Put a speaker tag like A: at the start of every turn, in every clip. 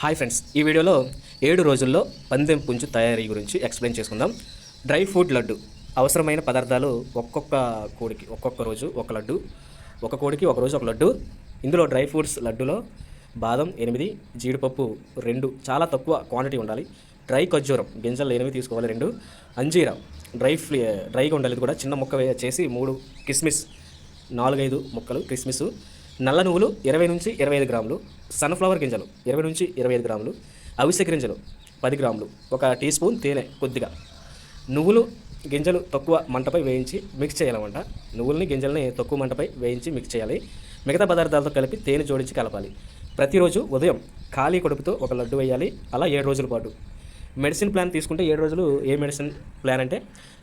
A: Hi friends ఈ వీడియోలో ఏడు రోజుల్లో పందెం పుంజు తయారీ గురించి ఎక్స్ప్లెయిన్ చేసుకుందాం. డ్రై ఫ్రూట్ లడ్డు అవసరమైన పదార్థాలు ఒక్కొక్క కోడికి ఒక్కొక్క రోజు ఒక లడ్డు ఒక కోడికి ఒక రోజు ఒక లడ్డు. ఇందులో డ్రై ఫ్రూట్స్ లడ్డులో బాదం ఎనిమిది జీడిపప్పు రెండు చాలా తక్కువ క్వాంటిటీ ఉండాలి. డ్రై ఖర్జూరం గింజలు ఎనిమిది తీసుకోవాలి రెండు. అంజీరా డ్రై ఫ్లీ డ్రైగా ఉండాలి ఇది కూడా చిన్న ముక్క చేసి మూడు కిస్మిస్ నాలుగైదు ముక్కలు కిస్మిస్. నల్ల నువ్వులు ఇరవై నుంచి ఇరవై ఐదు గ్రాములు. సన్ఫ్లవర్ గింజలు ఇరవై నుంచి ఇరవై ఐదు గ్రాములు అవిసె గింజలు పది గ్రాములు ఒక టీ స్పూన్ తేనె కొద్దిగా. నువ్వులు గింజలు తక్కువ మంటపై వేయించి మిక్స్ చేయాలన్నమాట. నువ్వులని గింజల్ని తక్కువ మంటపై వేయించి మిక్స్ చేయాలి. మిగతా పదార్థాలతో కలిపి తేనె జోడించి కలపాలి. ప్రతిరోజు ఉదయం ఖాళీ కడుపుతో ఒక లడ్డు వేయాలి. అలా ఏడు రోజుల పాటు. మెడిసిన్ ప్లాన్ తీసుకుంటే ఏడు రోజులు ఏ మెడిసిన్ ప్లాన్ అంటే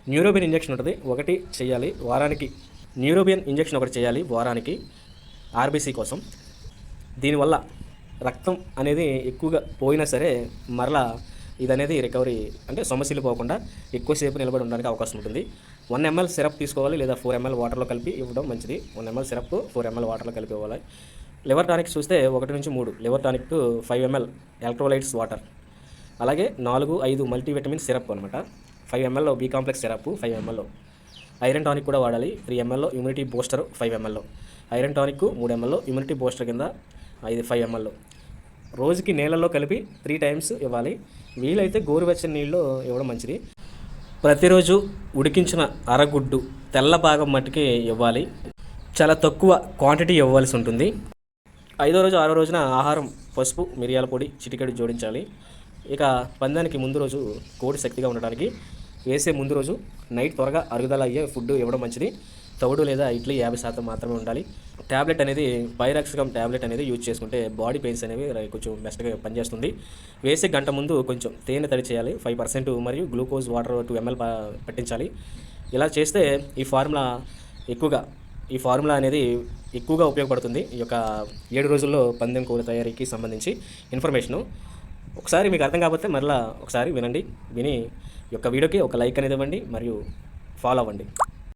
A: న్యూరోబియన్ ఇంజెక్షన్ ఉంటుంది. ఒకటి చేయాలి వారానికి. న్యూరోబియన్ ఇంజెక్షన్ ఒకటి చేయాలి వారానికి. ఆర్బీసీ కోసం. దీనివల్ల రక్తం అనేది ఎక్కువగా పోయినా సరే మరలా ఇది అనేది రికవరీ అంటే సమస్యలు పోకుండా ఎక్కువసేపు నిలబడి ఉండడానికి అవకాశం ఉంటుంది. వన్ ఎంఎల్ సిరప్ తీసుకోవాలి లేదా ఫోర్ ఎంఎల్ వాటర్లో కలిపి ఇవ్వడం మంచిది. One ML syrup four ML వాటర్లో కలిపి ఇవ్వాలి. లివర్ టానిక్ చూస్తే ఒకటి నుంచి మూడు liver tonic five ML electrolytes water. అలాగే నాలుగు ఐదు మల్టీవిటమిన్ సిరప్ అనమాట ఫైవ్ ఎంఎల్లో బీ కాంప్లెక్స్ సిరప్ ఫైవ్ ఎంఎల్లో ఐరన్ టానిక్ కూడా వాడాలి. త్రీ ఎంఎల్లో ఇమ్యూనిటీ బూస్టర్ ఫైవ్ ఎంఎల్లో ఐరన్ టానిక్ మూడు ఎంఎల్లో ఇమ్యూనిటీ బూస్టర్ కింద ఐదు ఫైవ్ ఎంఎల్. రోజుకి నీళ్ళలో కలిపి త్రీ టైమ్స్ ఇవ్వాలి. వీలైతే గోరువెచ్చని నీళ్ళు ఇవ్వడం మంచిది. ప్రతిరోజు ఉడికించిన అరగుడ్డు తెల్ల భాగం మట్టుకి ఇవ్వాలి. చాలా తక్కువ క్వాంటిటీ ఇవ్వాల్సి ఉంటుంది. ఐదో రోజు ఆరో రోజున ఆహారం పసుపు మిరియాల పొడి చిటికెడు జోడించాలి. ఇక పందానికి ముందు రోజు కోడి శక్తిగా ఉండడానికి వేసే ముందు రోజు నైట్ త్వరగా అరుగుదల అయ్యే ఫుడ్ ఇవ్వడం మంచిది. తవుడు లేదా ఇడ్లీ యాభై శాతం మాత్రమే ఉండాలి. ట్యాబ్లెట్ అనేది పైరాక్సికమ్ ట్యాబ్లెట్ అనేది యూజ్ చేసుకుంటే బాడీ పెయిన్స్ అనేవి కొంచెం బెస్ట్గా పనిచేస్తుంది. వేసే గంట ముందు కొంచెం తేనె తడి చేయాలి ఫైవ్ పర్సెంట్ మరియు గ్లూకోజ్ వాటర్ టూ ఎంఎల్ పట్టించాలి. ఇలా చేస్తే ఈ ఫార్ములా ఎక్కువగా ఈ ఫార్ములా అనేది ఎక్కువగా ఉపయోగపడుతుంది. ఈ యొక్క ఏడు రోజుల్లో పందెం కూర తయారీకి సంబంధించి ఇన్ఫర్మేషను. ఒకసారి మీకు అర్థం కాకపోతే మరలా ఒకసారి వినండి. విని ఈ యొక్క వీడియోకి ఒక లైక్ అనేది ఇవ్వండి మరియు ఫాలో అవ్వండి.